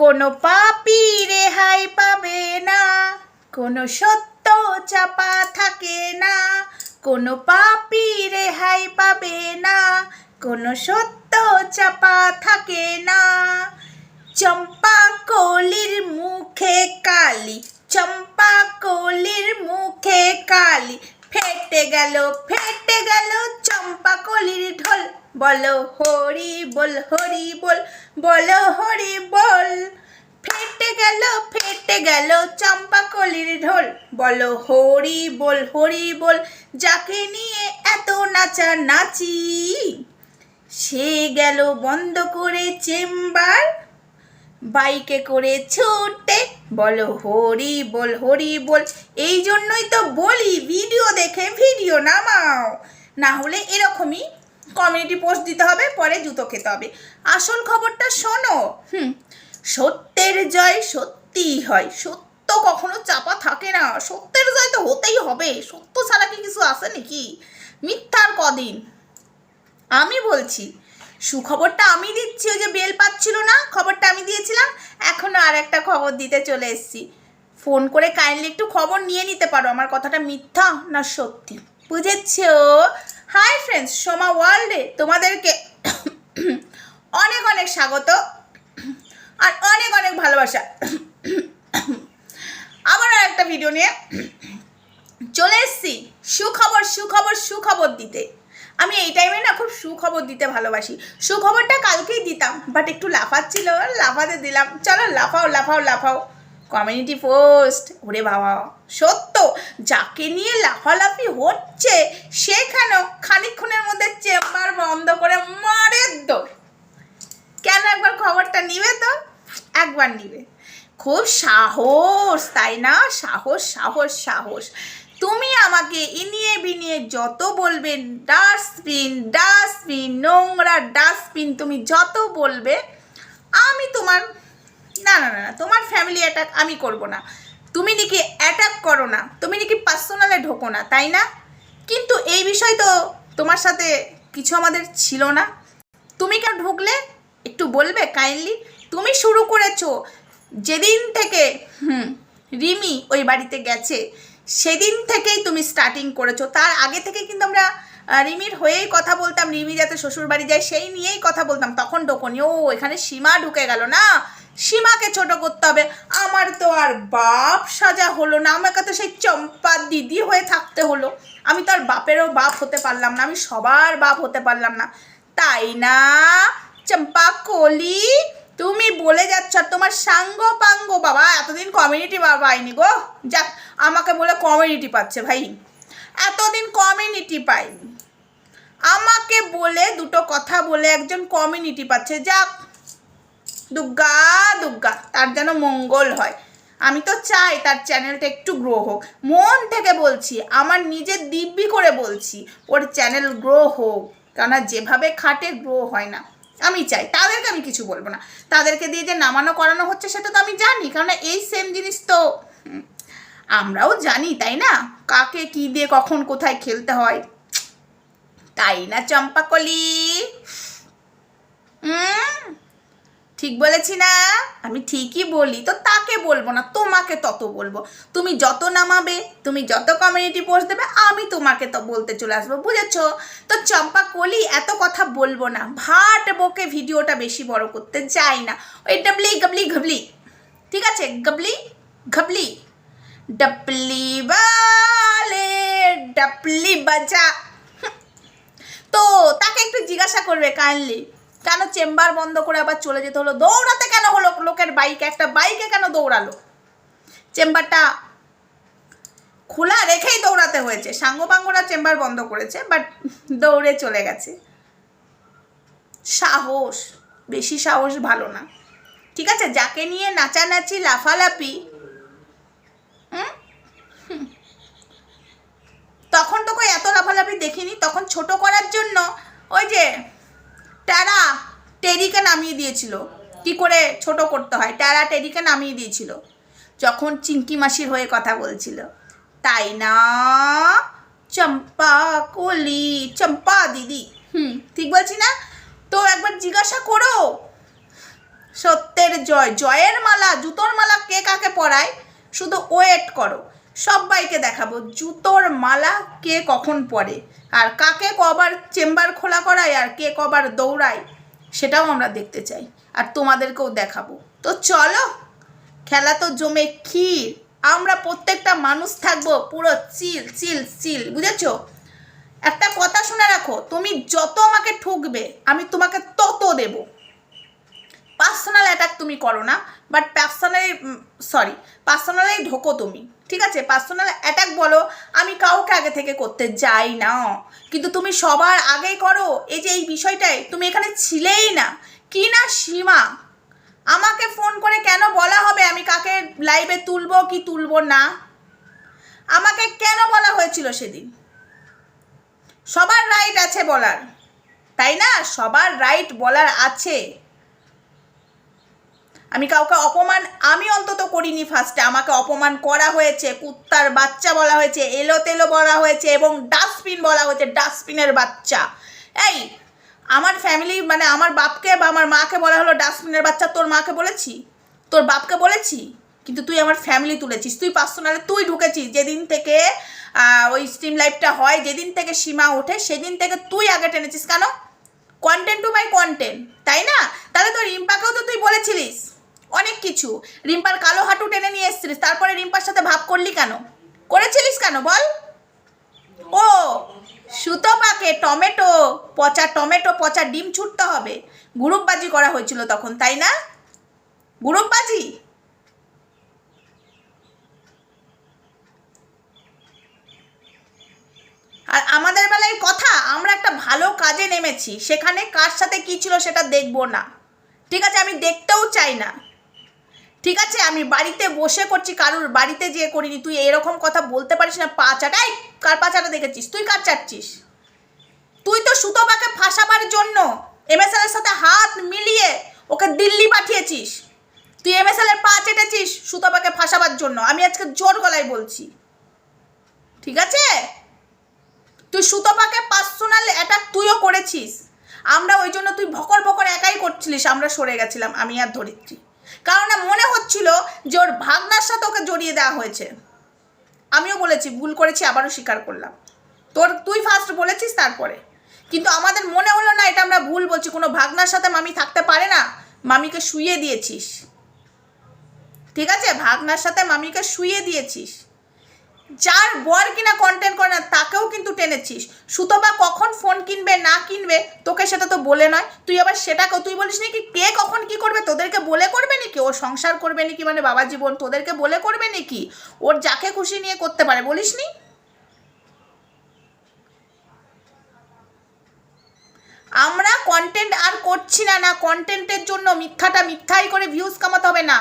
কোনো পাপি রেহাই পাবে না। কোনো সত্য চাপা থাকে না। কোনো পাপি রেহাই পাবে না। কোনো সত্য চাপা থাকে না। চম্পা কলির মুখে কালি, চম্পা কলির মুখে কালি, ফেটে গেল ফেটে গেল বলো হরি বল হরি বল, বলো হরি বল। ফেটে গেল ফেটে গেল চম্পা কলির ঢোল। বলো হরি বল হরি বল, যাকে নিয়ে এত নাচা নাচি সে গেল বন্ধ করে চেম্বার, বাইকে করে ছুটে। বলো হরি বল হরি বল, এই জন্যই তো বলি, ভিডিও দেখে ভিডিও নামাও। না হলে এরকমই কমিউনিটি পোস্ট দিতে হবে পরে জুতো খেতে হবে। আসল খবরটা শোনো। হুম। সত্যের জয় সত্যিই হয়। সত্য কখনো চাপা থাকে না। সত্যের জয় তো হতেই হবে। সত্য ছাড়া কি কিছু আছে নাকি? মিথ্যার কদিন। আমি বলছি সুখবরটা আমি দিচ্ছি ওই যে বেল পাচ্ছিল না খবরটা আমি দিয়েছিলাম এখনও আর একটা খবর দিতে চলে এসেছি। ফোন করে কাইন্ডলি একটু খবর নিয়ে নিতে পারো। আমার কথাটা মিথ্যা না সত্যি? বুঝেছ? হাই ফ্রেন্ডস সোমা ওয়ার্ল্ডে তোমাদেরকে অনেক অনেক স্বাগত আর অনেক অনেক ভালোবাসা। আবার একটা ভিডিও নিয়ে চলে এসছি। সুখবর সুখবর সুখবর দিতে। আমি এই টাইমে না খুব সুখবর দিতে ভালোবাসি। সুখবরটা কালকেই দিতাম বাট একটু লাফাচ্ছিল, লাফাতে দিলাম। চলো লাফাও লাফাও লাফাও। Community post. ওরে বাবা, সত্য। যাকে নিয়ে লাফালাফি হচ্ছে সেখানেও খানিকক্ষণের মধ্যে চেম্বার বন্ধ করে মারের দৌড়? কেন একবার খবরটা নিবে তো? একবার নিবে। খুব সাহস, তাই না? সাহস সাহস সাহস। তুমি আমাকে ইনিয়ে বিনিয়ে যত বলবে, ডাস্টবিন ডাস্টবিন, নোংরা ডাস্টবিন, তুমি যত বলবে, আমি তোমার না না না তোমার ফ্যামিলি অ্যাটাক আমি করব না। তুমি নাকি অ্যাটাক করো না, তুমি নাকি পার্সোনালে ঢোকো না, তাই না? কিন্তু এই বিষয় তো তোমার সাথে কিছু আমাদের ছিল না। তুমি কেন ঢুকলে? একটু বলবে কাইন্ডলি তুমি শুরু করেছ যেদিন থেকে, হুম, রিমি ওই বাড়িতে গেছে, সেদিন থেকেই তুমি স্টার্টিং করেছ। তার আগে থেকে কিন্তু আমরা রিমির হয়েই কথা বলতাম, রিমি যাতে শ্বশুর বাড়ি যায়, সেই নিয়েই কথা বলতাম। তখন ডোকনি ও, এখানে সীমা ঢুকে গেল না? সীমাকে ছোট করতে হবে। আমার তো আর বাপ সাজা হলো না। আমাকে তো সেই চম্পা দিদি হয়ে থাকতে হলো। আমি তো আর বাপেরও বাপ হতে পারলাম না। আমি সবার বাপ হতে পারলাম না। তাই না? চম্পা কলি, তুমি বলে যাচ্ছ তোমার সাঙ্গ পাঙ্গ বাবা। এতদিন কমিউনিটি পাইনি গো। যাক, আমাকে বলে কমিউনিটি পাচ্ছে ভাই। এতদিন কমিউনিটি পাইনি। আমাকে বলে দুটো কথা বলে একজন কমিউনিটি পাচ্ছে। যাক দুর্গা দুর্গা তার যেন মঙ্গল হয়। আমি তো চাই তার চ্যানেলটা একটু গ্রো হোক। মন থেকে বলছি, আমার নিজের দিব্যি করে বলছি, ওর চ্যানেল গ্রো হোক। কেননা যেভাবে খাটে গ্রো হয় না। আমি চাই, তাদেরকে আমি কিছু বলব না। তাদেরকে দিয়ে যে নামানো করানো হচ্ছে, সেটা তো আমি জানি, কেননা এই সেম জিনিস তো। আমরাও জানি, তাই না? কাকে কি দিয়ে কখন কোথায় খেলতে হয়। তাই না, চম্পাকলি? হুম ঠিক বলেছি না? আমি ঠিকই বলি, তো তাকে বলব না, তোমাকে তত বলব। তুমি যত নামাবে, তুমি যত কমিউনিটি পোস্ট দেবে, আমি তোমাকে তো, বলতে চলে আসব, বুঝেছ? তো চম্পা কলি এত কথা বলব না, ভাট বকে ভিডিওটা বেশি বড় করতে চাই না। ওই ডাবলি গাবলি ঘবলি, ঠিক আছে? গাবলি ঘবলি, ডাবলি বালে, ডাবলি বাজা। তো তাকে একটু জিজ্ঞাসা করবে কাইন্ডলি কেন চেম্বার বন্ধ করে আবার চলে যেতে হলো? দৌড়াতে কেন হলো লোকের বাইকে? একটা বাইকে কেন দৌড়ালো? চেম্বারটা খোলা রেখেই দৌড়াতে হয়েছে। সাঙ্গপাঙ্গরা চেম্বার বন্ধ করেছে বাট দৌড়ে চলে গেছে। সাহস, বেশি সাহস ভালো না। ঠিক আছে? যাকে নিয়ে নাচানাচি লাফালাফি। তখন তো কই এত লাফালাফি দেখিনি। তখন ছোট করার জন্য ওই যে ট্যারা টেরিকে নামিয়ে দিয়েছিল। কি করে ছোট করতে হয়? ট্যারা টেরিকে নামিয়ে দিয়েছিল। যখন চিঙ্কি মাসির হয়ে কথা বলছিল, তাই না? চম্পা কলি, চম্পা দিদি। হুম, ঠিক বলছি না? তো একবার জিজ্ঞাসা করো। সত্যের জয়, জয়ের মালা, জুতোর মালা কে কাকে পরায়? শুধু ওয়েট করো। সবাইকে দেখাবো, জুতোর মালা কে কখন পরে, আর কাকে কবার চেম্বার খোলা করায় আর কে কবার দৌড়ায়, সেটাও আমরা দেখতে চাই, আর তোমাদেরকেও দেখাবো। তো চলো, খেলা তো জমে ক্ষীর, আমরা প্রত্যেকটা মানুষ থাকব পুরো চিল চিল চিল, বুঝেছ? একটা কথা শুনে রাখো, তুমি যত আমাকে ঠুকবে, আমি তোমাকে তত দেব। পার্সোনাল অ্যাটাক তুমি করো না বাট পার্সোনালি সরি পার্সোনালি ঢোকো তুমি, ঠিক আছে? পার্সোনাল অ্যাটাক বলো, আমি কাউকে আগে থেকে করতে যাই না, কিন্তু তুমি সবার আগেই করো, এই যে এই বিষয়টাই তুমি এখানে ছিলেই না, কি না সীমা? আমাকে ফোন করে কেন বলা হবে? আমি কাকে লাইভে তুলবো, কি তুলবো না? আমাকে কেন বলা হয়েছিল সেদিন? সবার রাইট আছে বলার, তাই না? সবার রাইট বলার আছে। আমি কাউকে অপমান, আমি অন্তত করিনি ফার্স্টে আমাকে অপমান করা হয়েছে, কুত্তার বাচ্চা বলা হয়েছে এলো তেলো বলা হয়েছে এবং ডাস্টবিন বলা হয়েছে ডাস্টবিনের বাচ্চা। এই, আমার ফ্যামিলি মানে আমার বাপকে বা আমার মাকে বলা হলো ডাস্টবিনের বাচ্চা, তোর মাকে বলেছি? তোর বাপকে বলেছি? কিন্তু তুই আমার ফ্যামিলি তুলেছিস, তুই পার্সোনালি তুই ঢুকেছিস। যেদিন থেকে ওই স্ট্রিম লাইফটা হয়, যেদিন থেকে সীমা ওঠে, সেদিন থেকে তুই আগে টেনেছিস কেন? কন্টেন্ট টু বাই কন্টেন্ট তাই না? তাহলে তোর রিম্পাকেও তো তুই বলেছিলিস। অনেক কিছু। রিম্পার কালো হাঁটু টেনে নিয়ে এসেছিলিস, তারপরে রিম্পার সাথে ভাব করলি কেন? করেছিলিস কেন বল? ও সুতপাকে টমেটো, পচা টমেটো, পচা ডিম ছুটতে হবে। গ্রুপবাজি করা হয়েছিল তখন, তাই না? গ্রুপবাজি আর আমাদের বেলায় কথা, আমরা একটা ভালো কাজে নেমেছি, সেখানে কার সাথে কি ছিল সেটা দেখব না। ঠিক আছে, আমি দেখতেও চাই না। ঠিক আছে, আমি বাড়িতে বসে করছি, কারুর বাড়িতে যেয়ে করিনি, তুই এরকম কথা বলতে পারিস না, পা চাটাই কার পা চাটা দেখেছিস? তুই কার চাটছিস? তুই তো সুতপাকে ফাঁসাবার জন্য এমএসএল এর সাথে হাত মিলিয়ে ওকে দিল্লি পাঠিয়েছিস। তুই এমএসএল এর পা চেটেছিস সুতপাকে ফাঁসাবার জন্য, আমি আজকে জোর গলায় বলছি। ঠিক আছে? তুই সুতপাকে পার্সোনাল অ্যাটাক তুইও করেছিস। আমরা ওই জন্য তুই ভকর ভকর একাই করছিলিস, আমরা সরে গেছিলাম, আমি আর ধরিত্রী। কারণ যে ওর ভাগনার সাথে ওকে জড়িয়ে দেওয়া হয়েছে। আমিও বলেছি, ভুল করেছি, আবারও স্বীকার করলাম। তোর, তুই ফার্স্ট বলেছিস তারপরে। কিন্তু আমাদের মনে হলো না, এটা আমরা ভুল বলছি। কোনো ভাগনার সাথে মামি থাকতে পারে না, মামিকে শুয়ে দিয়েছিস। ঠিক আছে? ভাগনার সাথে মামিকে শুয়ে দিয়েছিস। যার বর কিনা কন্টেন্ট করে না, তাকেও কিন্তু টেনেছিস। সুতবা কখন ফোন কিনবে? না কিনবে? তোকে সেটা তো বলে নয়। তুই আবার সেটা তুই বলিস নাকি কে কখন কি করবে? তোদেরকে বলে করবে নাকি? ও সংসার করবে নাকি মানে বাবা জীবন? তোদেরকে বলে করবে নাকি? ওর যাকে খুশি নিয়ে করতে পারে, বলিস নি? আমরা কন্টেন্ট আর করছি না না কন্টেন্টের জন্য মিথ্যাটা মিথ্যাই করে ভিউজ কামাতে হবে না।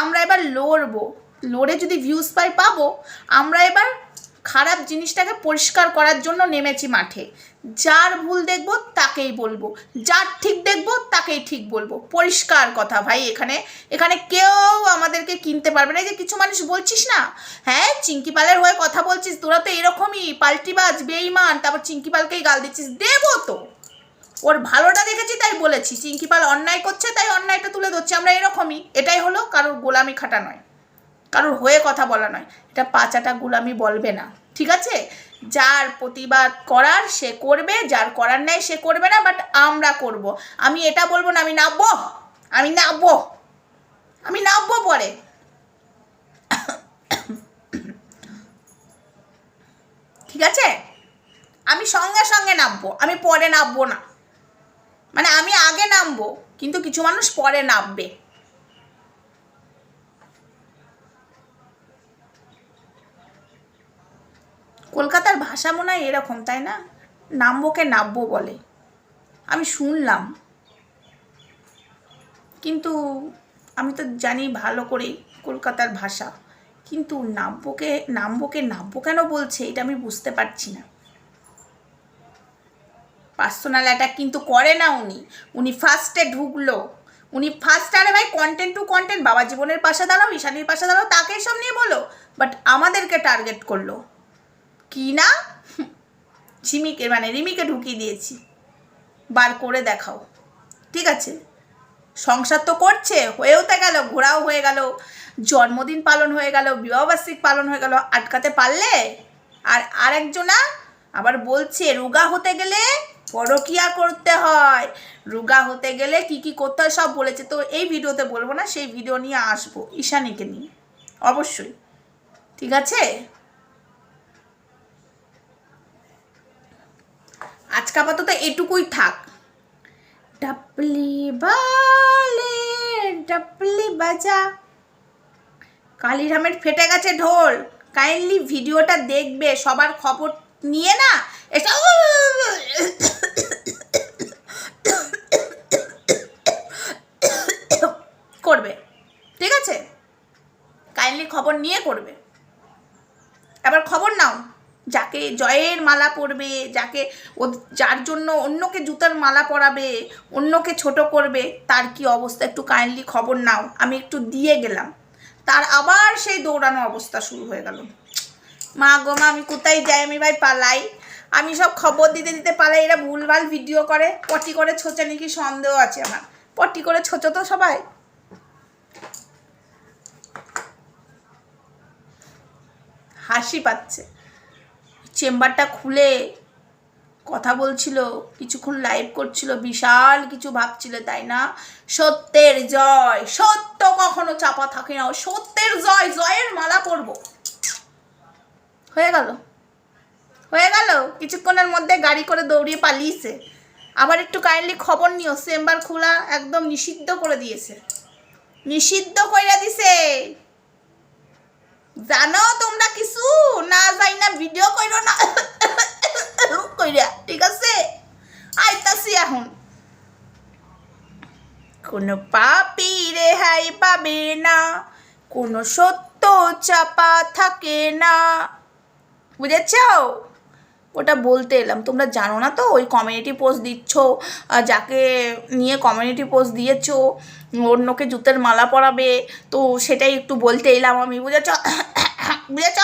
আমরা এবার লড়বো। লড়ে যদি ভিউজ পাই, পাবো। আমরা এবার খারাপ জিনিসটাকে পরিষ্কার করার জন্য নেমেছি মাঠে। যার ভুল দেখব, তাকেই বলব। যার ঠিক দেখব, তাকেই ঠিক বলব। পরিষ্কার কথা ভাই, এখানে এখানে কেউ আমাদেরকে কিনতে পারবে না। এই যে কিছু মানুষ বলছিস না? হ্যাঁ চিঙ্কি পালের হয়ে কথা বলছিস, তোরা তো এরকমই পাল্টিবাজ বেইমান, তারপর চিঙ্কি পালকেই গাল দিচ্ছিস। দেবো তো। ওর ভালোটা দেখেছি, তাই বলেছি। চিঙ্কিপাল অন্যায় করছে, তাই অন্যায়টা তুলে ধরছি। আমরা এরকমই, এটাই হলো কারোর গোলামি খাটা নয়। কারোর হয়ে কথা বলা নয়। এটা পাচাটা গোলামি বলবে না। ঠিক আছে? যার প্রতিবাদ করার সে করবে, যার করার নেই সে করবে না বাট আমরা করব। আমি এটা বলব না, আমি নামবো আমি নামবো আমি নামবো পরে। ঠিক আছে? আমি সঙ্গে সঙ্গে নামবো আমি পরে নামবো না। মানে আমি আগে নামবো, কিন্তু কিছু মানুষ পরে নামবে। কলকাতার ভাষা মনে হয় এরকম, তাই না? নামবোকে নামবো বলে। আমি শুনলাম। কিন্তু আমি তো জানি ভালো করেই কলকাতার ভাষা। কিন্তু নামবোকে নামবোকে নামবো কেন বলছে, এটা আমি বুঝতে পারছি না। পার্সোনাল অ্যাটাক কিন্তু করে না উনি। উনি ফার্স্টে ঢুকলো। উনি ফার্স্ট আরে ভাই কন্টেন্ট টু কন্টেন্ট বাবা জীবনের পাশে দাঁড়াও, ঈশানীর পাশে দাঁড়াও তাকে সব নিয়ে বলো। বাট আমাদেরকে টার্গেট করল। কি না? ঝিমিকে মানে রিমিকে ঢুকিয়ে দিয়েছি। বার করে দেখাও। ঠিক আছে? সংসার তো করছে, হয়েও তো গেল, ঘোরাও হয়ে গেল, জন্মদিন পালন হয়ে গেল বিবাহবার্ষিক পালন হয়ে গেল, আটকাতে পারলে? আর আরেকজনা আবার বলছে, রোগা হতে গেলে পরকিয়া করতে হয়। রোগা হতে গেলে কি কি করতে হয় সব বলেছে। তো এই ভিডিওতে বলব না, সেই ভিডিও নিয়ে আসব ঈশানীকে নিয়ে। অবশ্যই। ঠিক আছে? আজকে আপাতত এটুকুই থাক ডাপলি বালে ডাপলি বাজা কালিরামের ফেটে গেছে ঢোল কাইন্ডলি ভিডিওটা দেখবে সবার খবর নিয়ে না এসব করবে ঠিক আছে কাইন্ডলি খবর নিয়ে করবে এবার খবর নাও যাকে জয়ের মালা পরবে, যাকে ও, যার জন্য অন্যকে জুতার মালা পরাবে, অন্যকে ছোট করবে, তার কি অবস্থা? একটু কাইন্ডলি খবর নাও, আমি একটু দিয়ে গেলাম। তার আবার সেই দৌড়ানো অবস্থা শুরু হয়ে গেল। মা গো মা, আমি কোথায় যাই? আমি ভাই পালাই। আমি সব খবর দিতে দিতে পালাই। এরা ভুলভাল ভিডিও করে। পটি করে ছোচে নাকি সন্দেহ আছে আমার। পটি করে ছোচো তো সবাই। হাসি পাচ্ছে। চেম্বারটা খুলে কথা বলছিল, কিছুক্ষণ লাইভ করছিল, বিশাল কিছু ভাবছিল, তাই না? সত্যের জয়, সত্য কখনো চাপা থাকে না, সত্যের জয়, জয়ের মালা পরব। হয়ে গেল। হয়ে গেল। কিছুক্ষণের মধ্যে গাড়ি করে দৌড়িয়ে পালিয়েছে। আবার একটু কাইন্ডলি খবর নিও, চেম্বার খোলা একদম নিষিদ্ধ করে দিয়েছে। নিষিদ্ধ কইরা দিছে। জানো তোমরা কিছু? না যাই না ভিডিও কইরো না। কইরা, ঠিক আছে? আইতাছি এখন। কোনো পাপি রেহাই পাবে না। কোনো সত্য চাপা থাকে না। বুঝেছ? ওটা বলতে এলাম। তোমরা জানো না তো? ওই কমিউনিটি পোস্ট দিচ্ছ যাকে নিয়ে কমিউনিটি পোস্ট দিয়েছ, অন্যকে জুতের মালা পরাবে, তো সেটাই একটু বলতে এলাম আমি, বুঝেছ? বুঝেছ?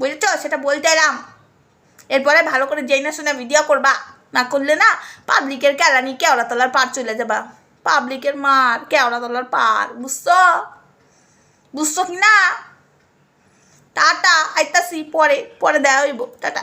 বুঝেছ? সেটা বলতে এলাম। এরপরে ভালো করে যেই না শুনে ভিডিও করবা। না করলে না পাবলিকের কেলানি কেওড়া তলার পার চলে যাবা। পাবলিকের মার, কেওড়া তলার পার বুঝছ? বুঝছ কি না? টাটা আইতাছি পরে পরে দেওয়া হইব টাটা।